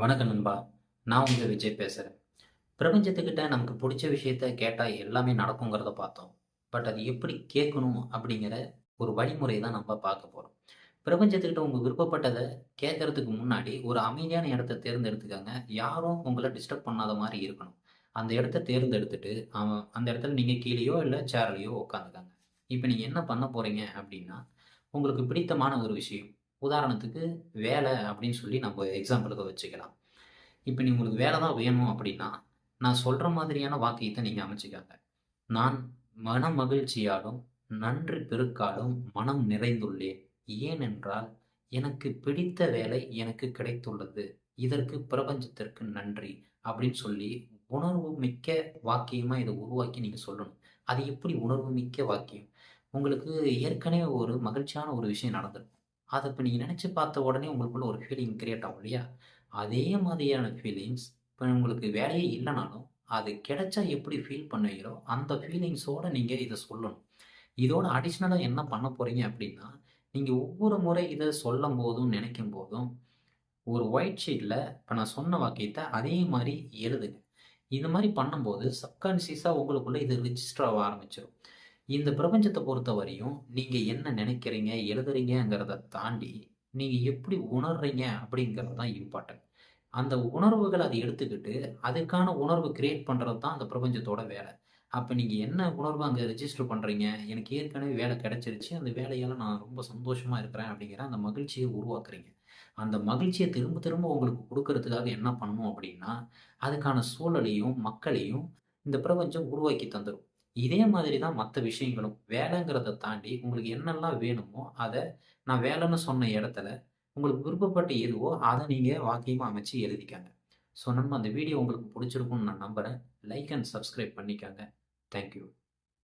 வணக்கம் நண்பா. நான் உங்கள் விஜய் பேசுகிறேன் பிரபஞ்சத்துக்கிட்ட நமக்கு பிடிச்ச விஷயத்த கேட்டால் எல்லாமே நடக்குங்கிறத பார்த்தோம். பட் அது எப்படி கேட்கணும் அப்படிங்கிற ஒரு வழிமுறை தான் நம்ம பார்க்க போகிறோம் பிரபஞ்சத்துக்கிட்ட உங்கள் விருப்பப்பட்டதை கேட்கறதுக்கு முன்னாடி ஒரு அமைதியான இடத்த தேர்ந்தெடுத்துக்கங்க. யாரும் உங்களை டிஸ்டர்ப் பண்ணாத மாதிரி இருக்கணும். அந்த இடத்த தேர்ந்தெடுத்துட்டு அவன் அந்த இடத்துல நீங்கள் கீழேயோ இல்லை சேர்லையோ உட்காந்துக்காங்க. இப்போ நீங்கள் என்ன பண்ண போகிறீங்க அப்படின்னா உங்களுக்கு பிடித்தமான ஒரு விஷயம் உதாரணத்துக்கு வேலை அப்படின்னு சொல்லி நம்ம எக்ஸாம்பிளுக்கு வச்சுக்கலாம். இப்போ நீ உங்களுக்கு வேலை தான் வேணும் அப்படின்னா நான் சொல்கிற மாதிரியான வாக்கியத்தை நீங்கள் அமைச்சிக்காங்க. நான் மன மகிழ்ச்சியாலும் நன்றி பெருக்காலும் மனம் நிறைந்துள்ளேன். ஏனென்றால் எனக்கு பிடித்த வேலை எனக்கு கிடைத்துள்ளது. இதற்கு பிரபஞ்சத்திற்கு நன்றி அப்படின்னு சொல்லி உணர்வு மிக்க வாக்கியமாக இதை உருவாக்கி நீங்கள் சொல்லணும். அது எப்படி உணர்வு மிக்க வாக்கியம்? உங்களுக்கு ஏற்கனவே ஒரு மகிழ்ச்சியான ஒரு விஷயம் நடந்திருக்கும் அதை இப்போ நீங்கள் நினச்சி பார்த்த உடனே உங்களுக்குள்ள ஒரு ஃபீலிங் கிரியேட் ஆகும் இல்லையா? அதே மாதிரியான ஃபீலிங்ஸ் இப்போ உங்களுக்கு வேலையே இல்லைனாலும் அது கிடைச்சா எப்படி ஃபீல் பண்ணுவீங்களோ அந்த ஃபீலிங்ஸோடு நீங்கள் இதை சொல்லணும். இதோட அடிஷ்னலாக என்ன பண்ண போகிறீங்க அப்படின்னா நீங்கள் ஒவ்வொரு முறை இதை சொல்லும் போதும் நினைக்கும் போதும் ஒரு ஒயிட் ஷீட்டில் இப்போ நான் சொன்ன வாக்கியத்தை அதே மாதிரி எழுதுங்க. இந்த மாதிரி பண்ணும்போது சப்கான்சியஸாக உங்களுக்குள்ளே இது ரிஜிஸ்டர் ஆக ஆரம்பிச்சிடும் இந்த பிரபஞ்சத்தை பொறுத்த வரையும் நீங்கள் என்ன நினைக்கிறீங்க எழுதுறீங்கிறத தாண்டி நீங்கள் எப்படி உணர்றீங்க அப்படிங்கிறது தான் இம்பார்ட்டன்ட் அந்த உணர்வுகளை அதை எடுத்துக்கிட்டு அதுக்கான உணர்வு கிரியேட் பண்ணுறது தான் அந்த பிரபஞ்சத்தோட வேலை. அப்போ நீங்கள் என்ன உணர்வு அங்கே ரெஜிஸ்டர் பண்ணுறீங்க எனக்கு ஏற்கனவே வேலை கிடைச்சிருச்சு அந்த வேலையால் நான் ரொம்ப சந்தோஷமாக இருக்கிறேன் அப்படிங்கிற அந்த மகிழ்ச்சியை உருவாக்குறீங்க. அந்த மகிழ்ச்சியை திரும்ப திரும்ப உங்களுக்கு கொடுக்கறதுக்காக என்ன பண்ணணும் அப்படின்னா அதுக்கான சூழலையும் மக்களையும் இந்த பிரபஞ்சம் உருவாக்கி தந்துடும் இதே மாதிரி தான் மற்ற விஷயங்களும். வேலைங்கிறத தாண்டி உங்களுக்கு என்னெல்லாம் வேணுமோ அதை நான் வேலைன்னு சொன்ன இடத்துல உங்களுக்கு விருப்பப்பட்ட எதுவோ அதை நீங்கள் வாக்கியமாக அமைச்சு எழுதிக்காங்க. ஸோ நம்ம அந்த வீடியோ உங்களுக்கு பிடிச்சிருக்கும்னு நான் நம்புகிறேன் லைக் அண்ட் சப்ஸ்கிரைப் பண்ணிக்கோங்க. Thank you